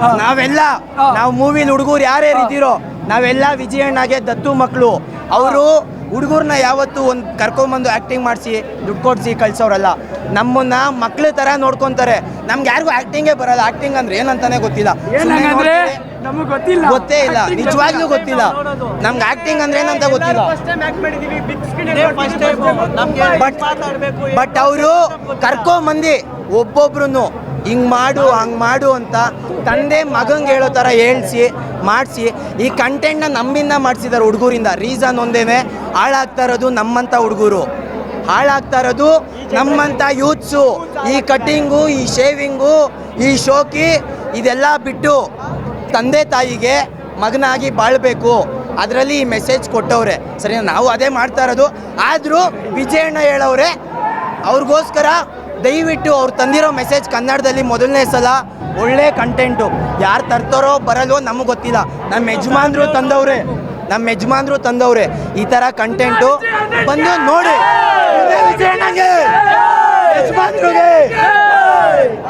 ನಾವೆಲ್ಲ ನಾವು ಮೂವಿಲಿ ಹುಡುಗರು ಯಾರೇ ಇದ್ದೀರೋ ನಾವೆಲ್ಲ ವಿಜಯಣ್ಣಗೆ ದತ್ತು ಮಕ್ಕಳು. ಅವರು ಹುಡುಗರನ್ನ ಯಾವತ್ತು ಒಂದು ಕರ್ಕೊಂಬಂದು ಆ್ಯಕ್ಟಿಂಗ್ ಮಾಡಿಸಿ ದುಡ್ಡು ಕೊಡಿಸಿ ಕಳ್ಸೋರಲ್ಲ. ನಮ್ಮನ್ನ ಮಕ್ಳ ಥರ ನೋಡ್ಕೊಂತಾರೆ. ನಮ್ಗೆ ಯಾರಿಗೂ ಆ್ಯಕ್ಟಿಂಗೇ ಬರಲ್ಲ. ಆ್ಯಕ್ಟಿಂಗ್ ಅಂದ್ರೆ ಏನಂತಾನೆ ಗೊತ್ತಿಲ್ಲ. ನಮಗೆ ಗೊತ್ತಿಲ್ಲ. ಗೊತ್ತೇ ಇಲ್ಲ. ನಿಜವಾಗ್ಲೂ ಗೊತ್ತಿಲ್ಲ. ನಮ್ಗೆ ಆಕ್ಟಿಂಗ್ ಅಂದ್ರೆ ಏನಂತ ಗೊತ್ತಿಲ್ಲ. ಬಟ್ ಬಟ್ ಅವರು ಕರ್ಕೊಂಬಂದು ಒಬ್ಬೊಬ್ರು ಹಿಂಗ್ ಮಾಡು ಹಂಗ್ ಮಾಡು ಅಂತ ತಂದೆ ಮಗಂಗೆ ಹೇಳೋ ಥರ ಹೇಳ್ಸಿ ಮಾಡಿಸಿ ಈ ಕಂಟೆಂಟ್ನ ನಮ್ಮಿಂದ ಮಾಡಿಸಿದ್ದಾರೆ ಹುಡುಗರಿಂದ. ರೀಸನ್ ಒಂದೇನೆ ಹಾಳಾಗ್ತಾ ಇರೋದು ನಮ್ಮಂಥ ಹುಡುಗರು. ಹಾಳಾಗ್ತಾ ಇರೋದು ನಮ್ಮಂಥ ಯೂತ್ಸು ಈ ಕಟ್ಟಿಂಗು ಈ ಶೇವಿಂಗು ಈ ಶೋಕಿ ಇದೆಲ್ಲ ಬಿಟ್ಟು ತಂದೆ ತಾಯಿಗೆ ಮಗನಾಗಿ ಬಾಳ್ಬೇಕು. ಅದರಲ್ಲಿ ಈ ಮೆಸೇಜ್ ಕೊಟ್ಟವ್ರೆ. ಸರಿ ನಾವು ಅದೇ ಮಾಡ್ತಾ ಇರೋದು. ಆದರೂ ವಿಜಯಣ್ಣ ಹೇಳವ್ರೆ, ಅವ್ರಿಗೋಸ್ಕರ ದಯವಿಟ್ಟು ಅವ್ರು ತಂದಿರೋ ಮೆಸೇಜ್ ಕನ್ನಡದಲ್ಲಿ ಮೊದಲನೇ ಸಲ ಒಳ್ಳೆ ಕಂಟೆಂಟು ಯಾರು ತರ್ತಾರೋ ಬರಲ್ವೋ ನಮಗೆ ಗೊತ್ತಿಲ್ಲ. ನಮ್ಮ ಯಜಮಾನ್ರು ತಂದವ್ರೆ. ನಮ್ಮ ಯಜಮಾನ್ರು ತಂದವ್ರೆ. ಈ ಥರ ಕಂಟೆಂಟು ಬಂದು ನೋಡಿ.